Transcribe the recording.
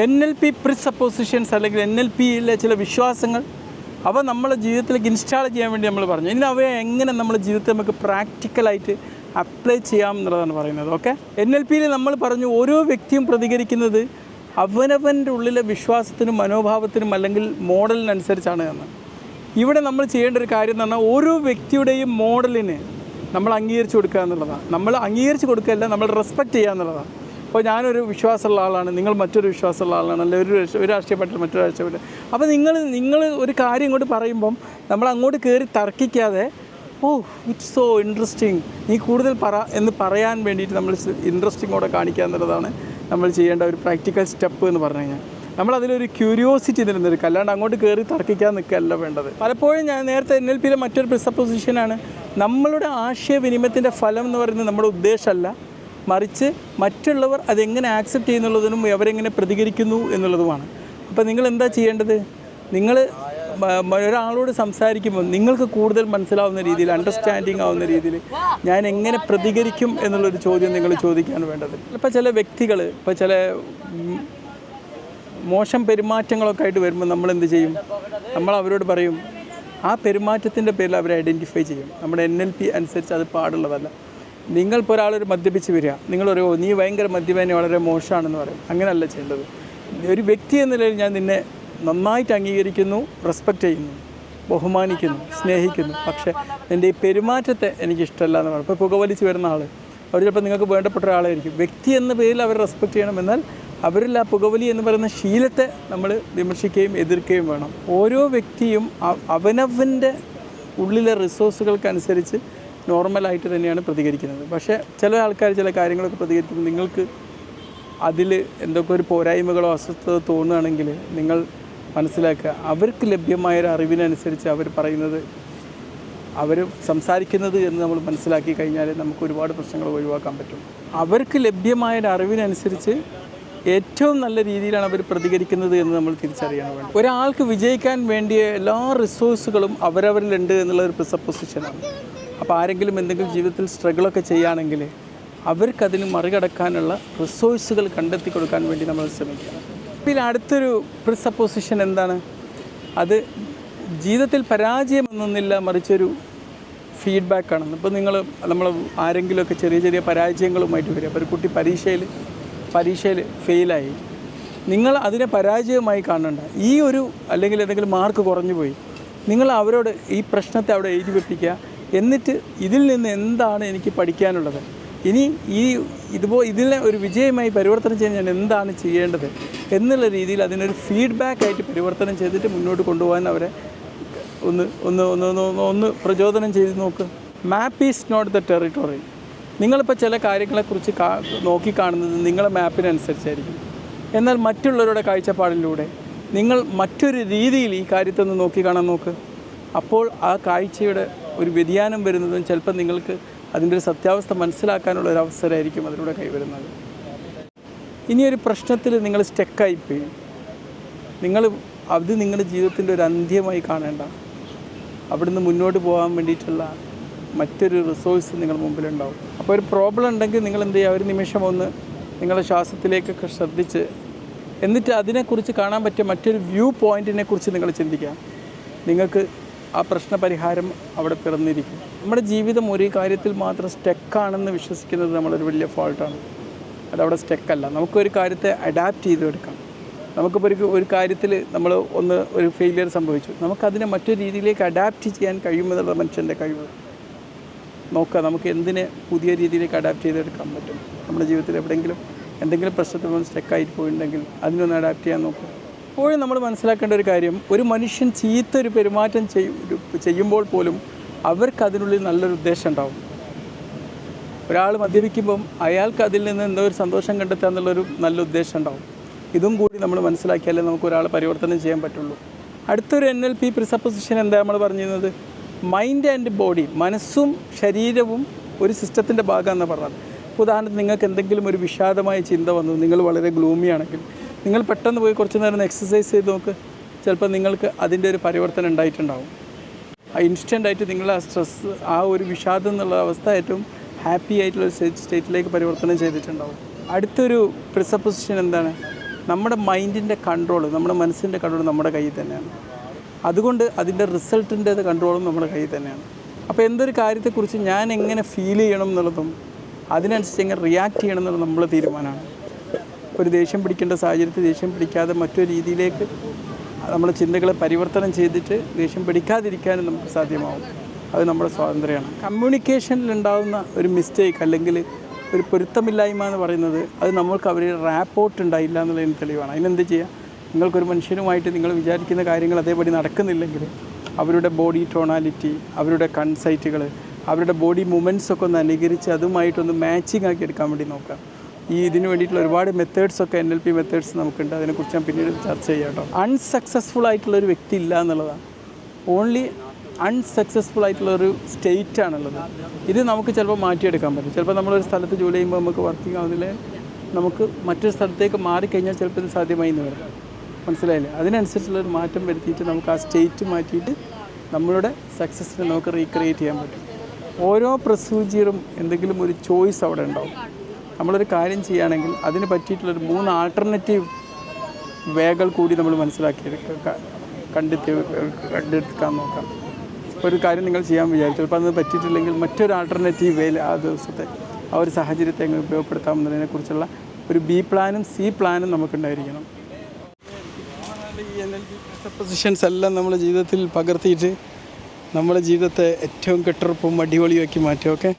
N L P പ്രിസപ്പോസിഷൻസ് അല്ലെങ്കിൽ N L പിയിലെ ചില വിശ്വാസങ്ങൾ അവ നമ്മളെ ജീവിതത്തിലേക്ക് ഇൻസ്റ്റാൾ ചെയ്യാൻ വേണ്ടി നമ്മൾ പറഞ്ഞു. ഇനി അവയെ എങ്ങനെ നമ്മുടെ ജീവിതത്തിൽ നമുക്ക് പ്രാക്ടിക്കലായിട്ട് അപ്ലൈ ചെയ്യാം എന്നുള്ളതാണ് പറയുന്നത്. ഓക്കെ എൻ എൽ പിയിൽ നമ്മൾ പറഞ്ഞു ഓരോ വ്യക്തിയും പ്രതികരിക്കുന്നത് അവനവന്റെ ഉള്ളിലെ വിശ്വാസത്തിനും മനോഭാവത്തിനും അല്ലെങ്കിൽ മോഡലിനനുസരിച്ചാണ് എന്ന്. ഇവിടെ നമ്മൾ ചെയ്യേണ്ട ഒരു കാര്യം എന്ന് പറഞ്ഞാൽ ഓരോ വ്യക്തിയുടെയും മോഡലിന് നമ്മൾ അംഗീകരിച്ച് കൊടുക്കുക എന്നുള്ളതാണ്. നമ്മൾ അംഗീകരിച്ച് കൊടുക്കുകയല്ല നമ്മൾ റെസ്പെക്റ്റ് ചെയ്യുക എന്നുള്ളതാണ്. അപ്പോൾ ഞാനൊരു വിശ്വാസമുള്ള ആളാണ്. നിങ്ങൾ മറ്റൊരു വിശ്വാസമുള്ള ആളാണ്. അല്ലെങ്കിൽ ഒരു രാഷ്ട്രീയ- ഒരു രാഷ്ട്രീയപ്പെട്ട മറ്റൊരു രാഷ്ട്രീയപ്പെട്ട അപ്പോൾ നിങ്ങൾ നിങ്ങൾ ഒരു കാര്യം ഇങ്ങോട്ട് പറയുമ്പം നമ്മൾ അങ്ങോട്ട് കയറി തർക്കിക്കാതെ ഓ ഇറ്റ്സ് സോ ഇൻട്രസ്റ്റിംഗ് നീ കൂടുതൽ പറ എന്ന് പറയാൻ വേണ്ടിയിട്ട് നമ്മൾ ഇൻട്രസ്റ്റിങ്ങോടെ കാണിക്കുക എന്നുള്ളതാണ് നമ്മൾ ചെയ്യേണ്ട ഒരു പ്രാക്ടിക്കൽ സ്റ്റെപ്പ് എന്ന് പറഞ്ഞു കഴിഞ്ഞാൽ. നമ്മളതിലൊരു ക്യൂരിയോസിറ്റി നിലനിൽക്കുക അല്ലാണ്ട് അങ്ങോട്ട് കയറി തർക്കിക്കാൻ നിൽക്കുകയല്ല വേണ്ടത്. പലപ്പോഴും ഞാൻ നേരത്തെ എൻ എൽ പിയിലെ മറ്റൊരു പ്രിസപ്പൊസിഷനാണ് നമ്മളുടെ ആശയവിനിമയത്തിന്റെ ഫലം എന്ന് പറയുന്നത് നമ്മുടെ ഉദ്ദേശമല്ല. മറിച്ച് മറ്റുള്ളവർ അതെങ്ങനെ ആക്സെപ്റ്റ് ചെയ്യുന്നുള്ളതിനും അവരെങ്ങനെ പ്രതികരിക്കുന്നു എന്നുള്ളതുമാണ്. അപ്പോൾ നിങ്ങൾ എന്താ ചെയ്യേണ്ടത്? നിങ്ങൾ ഒരാളോട് സംസാരിക്കുമ്പോൾ നിങ്ങൾക്ക് കൂടുതൽ മനസ്സിലാവുന്ന രീതിയിൽ അണ്ടർസ്റ്റാൻഡിങ് ആവുന്ന രീതിയിൽ ഞാൻ എങ്ങനെ പ്രതികരിക്കും എന്നുള്ളൊരു ചോദ്യം നിങ്ങൾ ചോദിക്കുകയാണ് വേണ്ടത്. ഇപ്പോൾ ചില വ്യക്തികൾ ഇപ്പോൾ ചില മോശം പെരുമാറ്റങ്ങളൊക്കെ ആയിട്ട് വരുമ്പോൾ നമ്മൾ എന്ത് ചെയ്യും? നമ്മൾ അവരോട് പറയും ആ പെരുമാറ്റത്തിന്റെ പേരിൽ അവരെ ഐഡന്റിഫൈ ചെയ്യും. നമ്മുടെ എൻ എൽ പി അനുസരിച്ച് അത് പാടുള്ളതല്ല. നിങ്ങളിപ്പോൾ ഒരാളൊരു മദ്യപിച്ച് വരിക. നിങ്ങൾ ഒരു നീ ഭയങ്കര മദ്യപാനി വളരെ മോശമാണെന്ന് പറയും. അങ്ങനെയല്ല ചെയ്യേണ്ടത്. ഒരു വ്യക്തി എന്ന നിലയിൽ ഞാൻ നിന്നെ നന്നായിട്ട് അംഗീകരിക്കുന്നു റെസ്പെക്റ്റ് ചെയ്യുന്നു ബഹുമാനിക്കുന്നു സ്നേഹിക്കുന്നു. പക്ഷേ എന്റെ ഈ പെരുമാറ്റത്തെ എനിക്കിഷ്ടമല്ല എന്ന് പറയും. ഇപ്പോൾ പുകവലിച്ച് വരുന്ന ആൾ അവർ ചിലപ്പോൾ നിങ്ങൾക്ക് വേണ്ടപ്പെട്ട ഒരാളായിരിക്കും. വ്യക്തി എന്ന പേരിൽ അവർ റെസ്പെക്ട് ചെയ്യണം. എന്നാൽ അവരിൽ ആ പുകവലി എന്ന് പറയുന്ന ശീലത്തെ നമ്മൾ വിമർശിക്കുകയും എതിർക്കുകയും വേണം. ഓരോ വ്യക്തിയും അവനവന്റെ ഉള്ളിലെ റിസോഴ്സുകൾക്കനുസരിച്ച് നോർമലായിട്ട് തന്നെയാണ് പ്രതികരിക്കുന്നത്. പക്ഷേ ചില ആൾക്കാർ ചില കാര്യങ്ങളൊക്കെ പ്രതികരിക്കുമ്പോൾ നിങ്ങൾക്ക് അതിൽ എന്തൊക്കെ ഒരു പോരായ്മകളോ അസ്വസ്ഥത തോന്നുകയാണെങ്കിൽ നിങ്ങൾ മനസ്സിലാക്കുക. അവർക്ക് ലഭ്യമായ ഒരു അറിവിനനുസരിച്ച് അവർ പറയുന്നത് അവർ സംസാരിക്കുന്നത് എന്ന് നമ്മൾ മനസ്സിലാക്കി കഴിഞ്ഞാൽ നമുക്ക് ഒരുപാട് പ്രശ്നങ്ങൾ ഒഴിവാക്കാൻ പറ്റും. അവർക്ക് ലഭ്യമായ ഒരു അറിവിനനുസരിച്ച് ഏറ്റവും നല്ല രീതിയിലാണ് അവർ പ്രതികരിക്കുന്നത് എന്ന് നമ്മൾ തിരിച്ചറിയണം വേണം ഒരാൾക്ക് വിജയിക്കാൻ വേണ്ടിയ എല്ലാ റിസോഴ്സുകളും അവരവരിലുണ്ട് എന്നുള്ള ഒരു പ്രിസപ്പൊസിഷനാണ് അപ്പോൾ ആരെങ്കിലും എന്തെങ്കിലും ജീവിതത്തിൽ സ്ട്രഗിളൊക്കെ ചെയ്യുകയാണെങ്കിൽ അവർക്കതിന് മറികടക്കാനുള്ള റിസോഴ്സുകൾ കണ്ടെത്തി കൊടുക്കാൻ വേണ്ടി നമ്മൾ ശ്രമിക്കുക പിന്നെ അടുത്തൊരു പ്രിസപ്പോസിഷൻ എന്താണ്? അത് ജീവിതത്തിൽ പരാജയം എന്നൊന്നില്ല മറിച്ചൊരു ഫീഡ്ബാക്കാണ് ഇപ്പോൾ നിങ്ങൾ നമ്മൾ ആരെങ്കിലുമൊക്കെ ചെറിയ ചെറിയ പരാജയങ്ങളുമായിട്ട് വരിക. അപ്പോൾ ഒരു കുട്ടി പരീക്ഷയിൽ പരീക്ഷയിൽ ഫെയിലായി നിങ്ങൾ അതിനെ പരാജയമായി കാണണ്ട. ഈ ഒരു അല്ലെങ്കിൽ എന്തെങ്കിലും മാർക്ക് കുറഞ്ഞു പോയി നിങ്ങൾ അവരോട് ഈ പ്രശ്നത്തെ അവിടെ എഴുതി വെപ്പിക്കുക. എന്നിട്ട് ഇതിൽ നിന്ന് എന്താണ് എനിക്ക് പഠിക്കാനുള്ളത്? ഇനി ഈ ഇതുപോ ഇതിനെ ഒരു വിജയമായി പരിവർത്തനം ചെയ്യാൻ ഞാൻ എന്താണ് ചെയ്യേണ്ടത്? എന്നുള്ള രീതിയിൽ അതിനൊരു ഫീഡ്ബാക്ക് ആയിട്ട് പരിവർത്തനം ചെയ്തിട്ട് മുന്നോട്ട് കൊണ്ടുപോകാൻ അവരെ ഒന്ന് ഒന്ന് ഒന്ന് ഒന്ന് ഒന്ന് പ്രചോദനം ചെയ്ത് നോക്ക്. Map is not the territory നിങ്ങളിപ്പോൾ ചില കാര്യങ്ങളെക്കുറിച്ച് കാ നോക്കിക്കാണുന്നത് നിങ്ങളെ മാപ്പിനനുസരിച്ചായിരിക്കും. എന്നാൽ മറ്റുള്ളവരുടെ കാഴ്ചപ്പാടിലൂടെ നിങ്ങൾ മറ്റൊരു രീതിയിൽ ഈ കാര്യത്തെ ഒന്ന് നോക്കിക്കാണാൻ നോക്ക്. അപ്പോൾ ആ കാഴ്ചയുടെ ഒരു വ്യതിയാനം വരുന്നതും ചിലപ്പോൾ നിങ്ങൾക്ക് അതിന്റെ ഒരു സത്യാവസ്ഥ മനസ്സിലാക്കാനുള്ള ഒരു അവസരമായിരിക്കും അതിലൂടെ കൈവരുന്നത്. ഇനിയൊരു പ്രശ്നത്തിൽ നിങ്ങൾ സ്റ്റക്കായിപ്പോയി. നിങ്ങൾ അത് നിങ്ങളുടെ ജീവിതത്തിന്റെ ഒരു അന്ത്യമായി കാണേണ്ട. അവിടുന്ന് മുന്നോട്ട് പോകാൻ വേണ്ടിയിട്ടുള്ള മറ്റൊരു റിസോഴ്സ് നിങ്ങൾ മുമ്പിലുണ്ടാവും. അപ്പോൾ ഒരു പ്രോബ്ലം ഉണ്ടെങ്കിൽ നിങ്ങൾ എന്ത് ചെയ്യുക? ഒരു നിമിഷം ഒന്ന് നിങ്ങളുടെ ശ്വാസത്തിലേക്കൊക്കെ ശ്രദ്ധിച്ച് എന്നിട്ട് അതിനെക്കുറിച്ച് കാണാൻ പറ്റിയ മറ്റൊരു വ്യൂ പോയിന്റിനെ കുറിച്ച് നിങ്ങൾ ചിന്തിക്കുക. നിങ്ങൾക്ക് ആ പ്രശ്ന പരിഹാരം അവിടെ പിറന്നിരിക്കും. നമ്മുടെ ജീവിതം ഒരു കാര്യത്തിൽ മാത്രം സ്റ്റെക്കാണെന്ന് വിശ്വസിക്കുന്നത് നമ്മളൊരു വലിയ ഫോൾട്ടാണ് അതവിടെ സ്റ്റെക്കല്ല. നമുക്കൊരു കാര്യത്തെ അഡാപ്റ്റ് ചെയ്തെടുക്കാം. നമുക്കിപ്പോൾ ഒരു ഒരു കാര്യത്തിൽ നമ്മൾ ഒന്ന് ഒരു ഫെയിലിയർ സംഭവിച്ചു. നമുക്കതിനെ മറ്റൊരു രീതിയിലേക്ക് അഡാപ്റ്റ് ചെയ്യാൻ കഴിയുമെന്നുള്ള മനുഷ്യന്റെ കഴിവ്. നോക്കുക നമുക്ക് എന്തിനെ പുതിയ രീതിയിലേക്ക് അഡാപ്റ്റ് ചെയ്തെടുക്കാൻ പറ്റും? നമ്മുടെ ജീവിതത്തിൽ എവിടെയെങ്കിലും എന്തെങ്കിലും പ്രശ്നത്തിൽ ഒന്ന് സ്റ്റക്കായിട്ട് പോയിട്ടുണ്ടെങ്കിൽ അതിനൊന്ന് അഡാപ്റ്റ് ചെയ്യാൻ നോക്കുക. എപ്പോഴും നമ്മൾ മനസ്സിലാക്കേണ്ട ഒരു കാര്യം ഒരു മനുഷ്യൻ ചീത്ത ഒരു പെരുമാറ്റം ചെയ്യുമ്പോൾ പോലും അവർക്ക് അതിനുള്ളിൽ നല്ലൊരു ഉദ്ദേശം ഉണ്ടാവും. ഒരാൾ മദ്യപിക്കുമ്പം അയാൾക്ക് അതിൽ നിന്ന് എന്തോ ഒരു സന്തോഷം കണ്ടെത്തുക എന്നുള്ളൊരു നല്ല ഉദ്ദേശം ഉണ്ടാവും. ഇതും കൂടി നമ്മൾ മനസ്സിലാക്കിയാലേ നമുക്ക് ഒരാളെ പരിവർത്തനം ചെയ്യാൻ പറ്റുള്ളൂ. അടുത്തൊരു എൻ എൽ പി പ്രിസപ്പോസിഷൻ എന്താ നമ്മൾ പറഞ്ഞിരുന്നത്? മൈൻഡ് ആൻഡ് ബോഡി മനസ്സും ശരീരവും ഒരു സിസ്റ്റത്തിന്റെ ഭാഗമെന്ന് പറഞ്ഞത്. ഉദാഹരണത്തിന് നിങ്ങൾക്ക് എന്തെങ്കിലും ഒരു വിഷാദമായ ചിന്ത വന്നു നിങ്ങൾ വളരെ ഗ്ലൂമി ആണെങ്കിൽ നിങ്ങൾ പെട്ടെന്ന് പോയി കുറച്ച് നേരം എക്സസൈസ് ചെയ്ത് നോക്ക്. ചിലപ്പോൾ നിങ്ങൾക്ക് അതിന്റെ ഒരു പരിവർത്തനം ഉണ്ടായിട്ടുണ്ടാവും. ആ ഇൻസ്റ്റന്റായിട്ട് നിങ്ങൾ ആ സ്ട്രെസ് ആ ഒരു വിഷാദം എന്നുള്ള അവസ്ഥ ഏറ്റവും ഹാപ്പി ആയിട്ടുള്ള ഒരു സ്റ്റേറ്റിലേക്ക് പരിവർത്തനം ചെയ്തിട്ടുണ്ടാവും. അടുത്തൊരു പ്രിസപ്പൊസിഷൻ എന്താണ്? നമ്മുടെ മൈൻഡിന്റെ കൺട്രോൾ നമ്മുടെ മനസ്സിന്റെ കൺട്രോൾ നമ്മുടെ കയ്യിൽ തന്നെയാണ്. അതുകൊണ്ട് അതിന്റെ റിസൾട്ടിന്റെ കൺട്രോളും നമ്മുടെ കയ്യിൽ തന്നെയാണ്. അപ്പോൾ എന്തൊരു കാര്യത്തെക്കുറിച്ച് ഞാൻ എങ്ങനെ ഫീൽ ചെയ്യണം എന്നുള്ളതും അതിനനുസരിച്ച് എങ്ങനെ റിയാക്ട് ചെയ്യണം എന്നുള്ളത് നമ്മൾ തീരുമാനമാണ്. ഒരു ദേഷ്യം പിടിക്കേണ്ട സാഹചര്യത്തിൽ ദേഷ്യം പിടിക്കാതെ മറ്റൊരു രീതിയിലേക്ക് നമ്മുടെ ചിന്തകളെ പരിവർത്തനം ചെയ്തിട്ട് ദേഷ്യം പിടിക്കാതിരിക്കാനും നമുക്ക് സാധ്യമാവും. അത് നമ്മുടെ സ്വാതന്ത്ര്യമാണ്. കമ്മ്യൂണിക്കേഷനിലുണ്ടാകുന്ന ഒരു മിസ്റ്റേക്ക് അല്ലെങ്കിൽ ഒരു പൊരുത്തമില്ലായ്മ എന്ന് പറയുന്നത് അത് നമ്മൾക്ക് അവർ റാപ്പോർട്ട് ഉണ്ടായില്ല എന്നുള്ളതിന് തെളിവാണ്. അതിനെന്ത് ചെയ്യുക നിങ്ങൾക്കൊരു മനുഷ്യനുമായിട്ട് നിങ്ങൾ വിചാരിക്കുന്ന കാര്യങ്ങൾ അതേപടി നടക്കുന്നില്ലെങ്കിൽ അവരുടെ ബോഡി ടോണാലിറ്റി അവരുടെ കൺസൈറ്റുകൾ അവരുടെ ബോഡി മൂമെന്റ്സ് ഒക്കെ ഒന്ന് അനുകരിച്ച് അതുമായിട്ടൊന്ന് മാച്ചിങ് ആക്കി എടുക്കാൻ വേണ്ടി നോക്കാം ഈ ഇതിന് വേണ്ടിയിട്ടുള്ള ഒരുപാട് മെത്തേഡ്സ് ഒക്കെ എൻ എൽ പി മെത്തേഡ്സ് നമുക്കുണ്ട്. അതിനെക്കുറിച്ച് ഞാൻ പിന്നീട് ചർച്ച ചെയ്യാം കേട്ടോ. അൺസക്സസ്ഫുൾ ആയിട്ടുള്ള ഒരു വ്യക്തി ഇല്ല എന്നുള്ളതാണ്. ഓൺലി അൺസക്സസ്ഫുൾ ആയിട്ടുള്ള ഒരു സ്റ്റേറ്റ് ആണുള്ളത്. ഇത് നമുക്ക് ചിലപ്പോൾ മാറ്റിയെടുക്കാൻ പറ്റും. ചിലപ്പോൾ നമ്മളൊരു സ്ഥലത്ത് ജോലി ചെയ്യുമ്പോൾ നമുക്ക് വർക്കിംഗ് ആവുന്നില്ല നമുക്ക് മറ്റൊരു സ്ഥലത്തേക്ക് മാറിക്കഴിഞ്ഞാൽ ചിലപ്പോൾ ഇത് സാധ്യമായി എന്ന് വരാം. മനസ്സിലായില്ലേ? അതിനനുസരിച്ചുള്ള ഒരു മാറ്റം വരുത്തിയിട്ട് നമുക്ക് ആ സ്റ്റേറ്റ് മാറ്റിയിട്ട് നമ്മളുടെ സക്സസ്സിനെ നമുക്ക് റീക്രിയേറ്റ് ചെയ്യാൻ പറ്റും. ഓരോ പ്രൊസീജിയറും എന്തെങ്കിലും ഒരു ചോയ്സ് അവിടെ ഉണ്ടാവും. നമ്മളൊരു കാര്യം ചെയ്യുകയാണെങ്കിൽ അതിന് പറ്റിയിട്ടുള്ളൊരു മൂന്ന് ആൾട്ടർനേറ്റീവ് വേകൾ കൂടി നമ്മൾ മനസ്സിലാക്കിയെടുക്കുക ക- കണ്ടെത്തി കണ്ടെടുക്കാൻ നോക്കാം. ഒരു കാര്യം നിങ്ങൾ ചെയ്യാൻ വിചാരിച്ചു ചിലപ്പോൾ അത് പറ്റിയിട്ടില്ലെങ്കിൽ മറ്റൊരു ആൾട്ടർനേറ്റീവ് വേയിൽ ആ ദിവസത്തെ ആ ഒരു സാഹചര്യത്തെ എങ്ങനെ ഉപയോഗപ്പെടുത്താം എന്നതിനെക്കുറിച്ചുള്ള ഒരു ബി പ്ലാനും സി പ്ലാനും നമുക്കുണ്ടായിരിക്കണം. ഈ എൻ എൽ പൊസിഷൻസ് എല്ലാം നമ്മുടെ ജീവിതത്തിൽ പകർത്തിയിട്ട് നമ്മുടെ ജീവിതത്തെ ഏറ്റവും കെട്ടുറപ്പും അടിപൊളിയാക്കി മാറ്റും ഓക്കെ